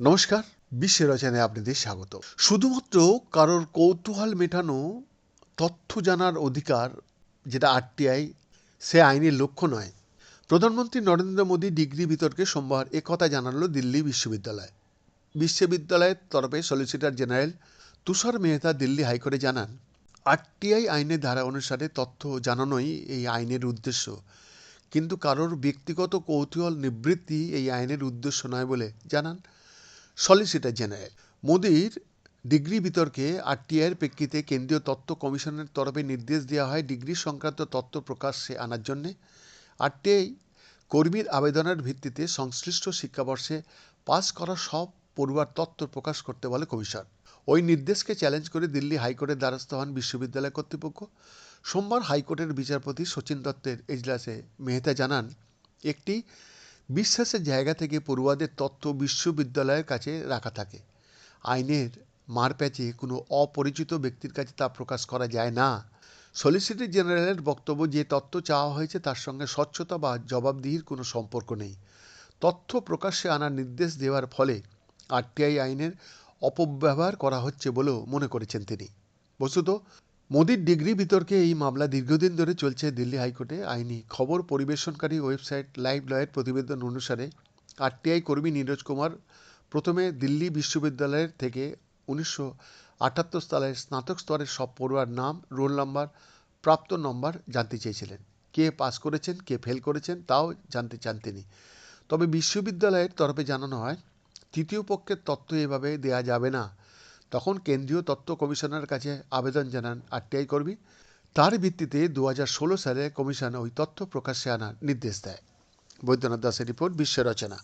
নমস্কার, বিশ্বের রচনায় আপনাদের স্বাগত। শুধুমাত্র কারোর কৌতূহল মেটানো তথ্য জানার অধিকার যেটা আরটিআই, সে আইনের লক্ষ্য নয়। প্রধানমন্ত্রী নরেন্দ্র মোদী ডিগ্রি বিতর্কে সোমবার একথা জানালো দিল্লি বিশ্ববিদ্যালয়। বিশ্ববিদ্যালয়ের তরফে সলিসিটর জেনারেল তুষার মেহতা দিল্লি হাইকোর্টে জানান, আরটিআই আইনের ধারা অনুসারে তথ্য জানানোই এই আইনের উদ্দেশ্য। কিন্তু কারোর ব্যক্তিগত কৌতূহল, নিবৃত্তি এই আইনের উদ্দেশ্য নয় বলে জানান সলিসিটর জেনারেল। মোদির ডিগ্রি বিতর্কে আরটিআইয়ের প্রেক্ষিতে কেন্দ্রীয় তথ্য কমিশনের তরফে নির্দেশ দেওয়া হয় ডিগ্রি সংক্রান্ত তথ্য প্রকাশ্যে আনার জন্যে। আরটিআই কর্মীর আবেদনের ভিত্তিতে সংশ্লিষ্ট শিক্ষাবর্ষে পাস করা সব পড়ুয়ার তথ্য প্রকাশ করতে বলে কমিশন। ওই নির্দেশকে চ্যালেঞ্জ করে দিল্লি হাইকোর্টের দ্বারস্থ হন বিশ্ববিদ্যালয় কর্তৃপক্ষ। সোমবার হাইকোর্টের বিচারপতি সচিন দত্তের এজলাসে মেহতা জানান, একটি বিশ্বাসের জায়গা থেকে পড়ুয়াদের তথ্য বিশ্ববিদ্যালয়ের কাছে রাখা থাকে। আইনের মারপ্যাচে কোনো অপরিচিত ব্যক্তির কাছে তা প্রকাশ করা যায় না। সলিসিটর জেনারেলের বক্তব্য, যে তথ্য চাওয়া হয়েছে তার সঙ্গে স্বচ্ছতা বা জবাবদিহির কোনো সম্পর্ক নেই। তথ্য প্রকাশ্যে আনার নির্দেশ দেওয়ার ফলে আরটিআই আইনের অপব্যবহার করা হচ্ছে বলেও মনে করেছেন তিনি। বস্তুত মোদির ডিগ্রি বিতর্কে এই মামলা দীর্ঘদিন ধরে চলছে দিল্লি হাইকোর্টে। আইনি খবর পরিবেশনকারী ওয়েবসাইট লাইভ লয়ের প্রতিবেদন অনুসারে আরটিআই কর্মী নীরজ কুমার প্রথমে দিল্লি বিশ্ববিদ্যালয়ের থেকে উনিশশো আটাত্তর সালের স্নাতক স্তরের সব পড়ুয়ার নাম, রোল নাম্বার, প্রাপ্ত নম্বর জানতে চেয়েছিলেন। কে পাস করেছেন, কে ফেল করেছেন তাও জানতে চান তিনি। তবে বিশ্ববিদ্যালয়ের তরফে জানানো হয়, তৃতীয় পক্ষের তথ্য এভাবে দেয়া যাবে না। তখন কেন্দ্রীয় তথ্য কমিশনের কাছে আবেদন জানান আরটিআই কর্মী। তার ভিত্তিতে দু হাজার ষোলো সালে কমিশন ওই তথ্য প্রকাশ্যে আনার নির্দেশ দেয়। বৈদ্যনাথ দাসের রিপোর্ট বিশ্ব রচনা।